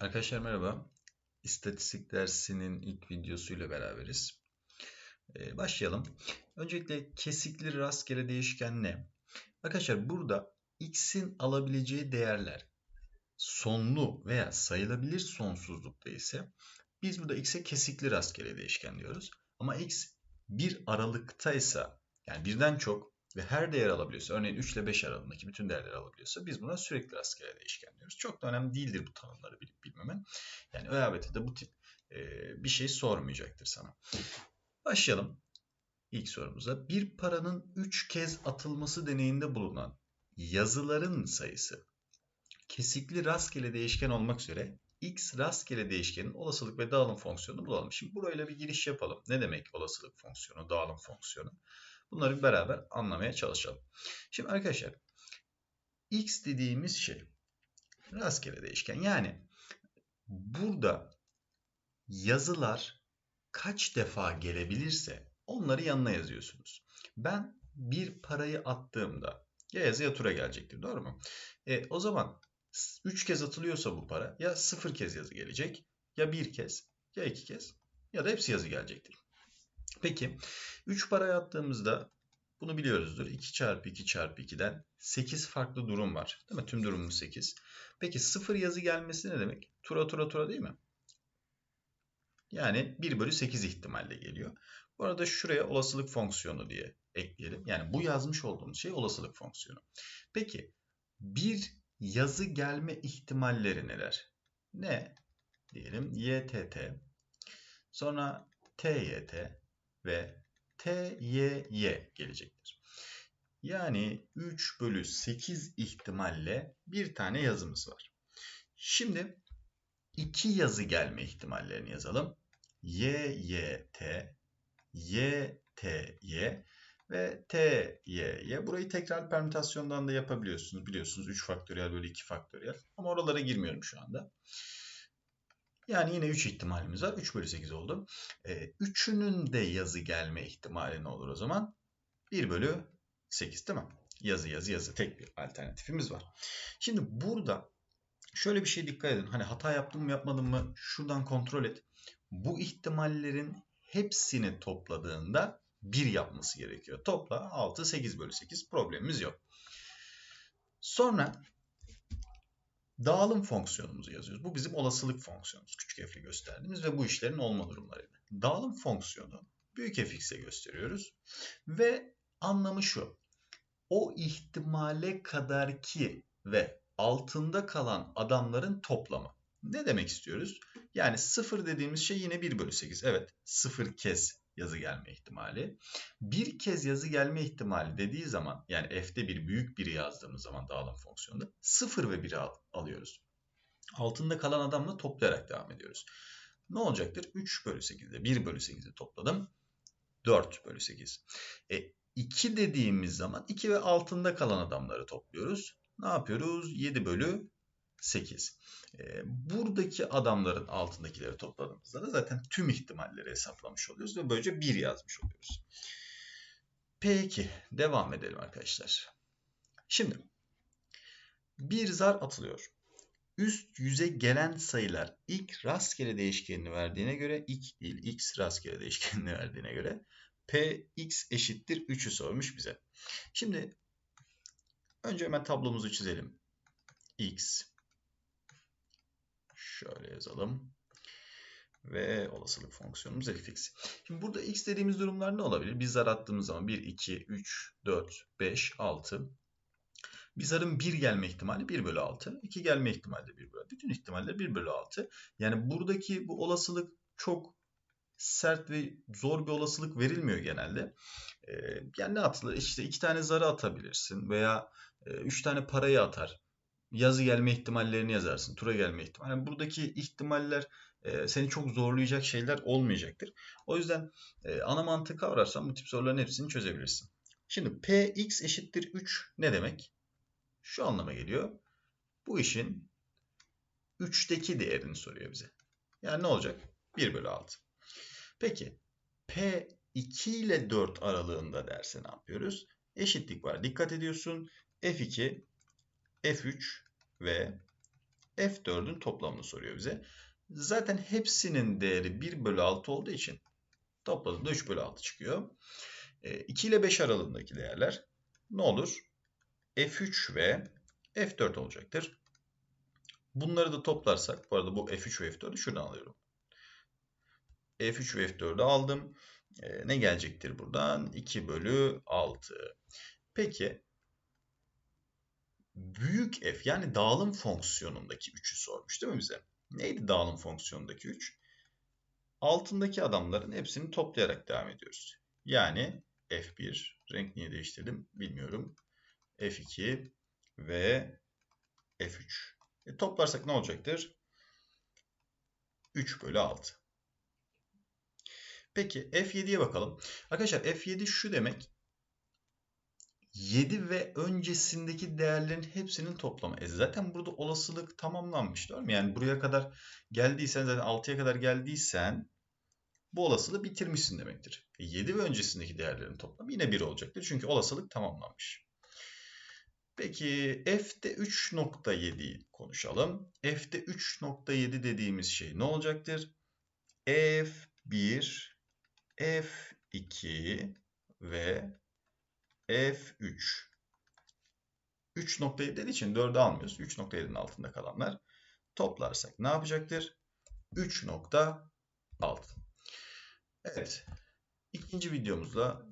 Arkadaşlar merhaba. İstatistik dersinin ilk videosuyla beraberiz. Ee, başlayalım. Öncelikle kesikli rastgele değişken ne? Arkadaşlar burada x'in alabileceği değerler sonlu veya sayılabilir sonsuzlukta ise biz burada x'e kesikli rastgele değişken diyoruz. Ama x bir aralıktaysa yani birden çok ve her değer alabiliyorsa örneğin 3 ile 5 aralığındaki bütün değerleri alabiliyorsa biz buna sürekli rastgele değişken diyoruz. Çok da önemli değildir bu tanımları bilip bilmemen. Yani ÖABT'de bu tip e, bir şey sormayacaktır sana. Başlayalım ilk sorumuza. Bir paranın 3 kez atılması deneyinde bulunan yazıların sayısı kesikli rastgele değişken olmak üzere x rastgele değişkenin olasılık ve dağılım fonksiyonunu bulalım. Şimdi burayla bir giriş yapalım. Ne demek olasılık fonksiyonu, dağılım fonksiyonu? Bunları beraber anlamaya çalışalım. Şimdi arkadaşlar x dediğimiz şey rastgele değişken. Yani burada yazılar kaç defa gelebilirse onları yanına yazıyorsunuz. Ben bir parayı attığımda ya yazı ya tura gelecektir doğru mu? E, o zaman 3 kez atılıyorsa bu para ya 0 kez yazı gelecek ya 1 kez ya 2 kez ya da hepsi yazı gelecektir. Peki 3 paraya attığımızda bunu biliyoruzdur. 2 çarpı 2 çarpı 2'den 8 farklı durum var. Değil mi? Tüm durumumuz 8. Peki 0 yazı gelmesi ne demek? Tura tura tura değil mi? Yani 1 bölü 8 ihtimalle geliyor. Bu arada şuraya olasılık fonksiyonu diye ekleyelim. Yani bu yazmış olduğumuz şey olasılık fonksiyonu. Peki bir yazı gelme ihtimalleri neler? Ne? Diyelim YTT, sonra TYT ve TYY gelecektir. Yani 3 bölü 8 ihtimalle bir tane yazımız var. Şimdi iki yazı gelme ihtimallerini yazalım. YYT, YTY ve TYY. Burayı tekrar permütasyondan da yapabiliyorsunuz. Biliyorsunuz 3 faktöriyel bölü 2 faktöriyel. Ama oralara girmiyorum şu anda. Yani yine 3 ihtimalimiz var. 3 bölü 8 oldu. Ee, üçünün de yazı gelme ihtimali ne olur o zaman? 1 bölü 8 değil mi? Yazı yazı yazı tek bir alternatifimiz var. Şimdi burada şöyle bir şey dikkat edin. Hani hata yaptım mı yapmadım mı şuradan kontrol et. Bu ihtimallerin hepsini topladığında 1 yapması gerekiyor. Topla 6 8 bölü 8 problemimiz yok. Sonra dağılım fonksiyonumuzu yazıyoruz. Bu bizim olasılık fonksiyonumuz. Küçük f'le gösterdiğimiz ve bu işlerin olma durumları. Dağılım fonksiyonu büyük fx'e gösteriyoruz. Ve anlamı şu. O ihtimale kadar ki ve altında kalan adamların toplamı. Ne demek istiyoruz? Yani 0 dediğimiz şey yine 1 bölü 8. Evet 0 kez yazı gelme ihtimali. Bir kez yazı gelme ihtimali dediği zaman yani f'te bir büyük biri yazdığımız zaman dağılım fonksiyonunda 0 ve 1'i al alıyoruz. Altında kalan adamla toplayarak devam ediyoruz. Ne olacaktır? 3 bölü 8'de 1 bölü 8'i topladım. 4 bölü 8. E, 2 dediğimiz zaman 2 ve altında kalan adamları topluyoruz. Ne yapıyoruz? 7 bölü 8. E, buradaki adamların altındakileri topladığımızda da zaten tüm ihtimalleri hesaplamış oluyoruz ve böylece 1 yazmış oluyoruz. Peki devam edelim arkadaşlar. Şimdi bir zar atılıyor. Üst yüze gelen sayılar ilk rastgele değişkenini verdiğine göre ilk değil x rastgele değişkenini verdiğine göre px eşittir 3'ü sormuş bize. Şimdi önce hemen tablomuzu çizelim. x Şöyle yazalım. Ve olasılık fonksiyonumuz fx. Şimdi burada x dediğimiz durumlar ne olabilir? Bir zar attığımız zaman 1, 2, 3, 4, 5, 6. Bir zarın 1 gelme ihtimali 1 bölü 6. 2 gelme ihtimali de 1 bölü 6. Bütün ihtimaller 1 bölü 6. Yani buradaki bu olasılık çok sert ve zor bir olasılık verilmiyor genelde. Ee, yani ne atılır? İşte iki tane zarı atabilirsin veya e, üç tane parayı atar yazı gelme ihtimallerini yazarsın. Tura gelme ihtimali. Yani buradaki ihtimaller e, seni çok zorlayacak şeyler olmayacaktır. O yüzden e, ana mantığı kavrarsan bu tip soruların hepsini çözebilirsin. Şimdi px eşittir 3 ne demek? Şu anlama geliyor. Bu işin 3'teki değerini soruyor bize. Yani ne olacak? 1 bölü 6. Peki P2 ile 4 aralığında derse ne yapıyoruz? Eşitlik var. Dikkat ediyorsun. F2 F3 ve F4'ün toplamını soruyor bize. Zaten hepsinin değeri 1 bölü 6 olduğu için topladığında 3 bölü 6 çıkıyor. 2 ile 5 aralığındaki değerler ne olur? F3 ve F4 olacaktır. Bunları da toplarsak, bu arada bu F3 ve F4'ü şuradan alıyorum. F3 ve F4'ü aldım. E, ne gelecektir buradan? 2 bölü 6. Peki büyük f yani dağılım fonksiyonundaki 3'ü sormuş değil mi bize? Neydi dağılım fonksiyonundaki 3? Altındaki adamların hepsini toplayarak devam ediyoruz. Yani f1, renk niye değiştirdim bilmiyorum. f2 ve f3. E, toplarsak ne olacaktır? 3 bölü 6. Peki F7'ye bakalım. Arkadaşlar F7 şu demek. 7 ve öncesindeki değerlerin hepsinin toplamı. E zaten burada olasılık tamamlanmış değil mi? Yani buraya kadar geldiysen zaten 6'ya kadar geldiysen bu olasılığı bitirmişsin demektir. E 7 ve öncesindeki değerlerin toplamı yine 1 olacaktır. Çünkü olasılık tamamlanmış. Peki f'de 3.7'yi konuşalım. f'de 3.7 dediğimiz şey ne olacaktır? f1, f2 ve f3. 3.7 dediği için 4'ü almıyoruz. 3.7'nin altında kalanlar. Toplarsak ne yapacaktır? 3.6. Evet. İkinci videomuzda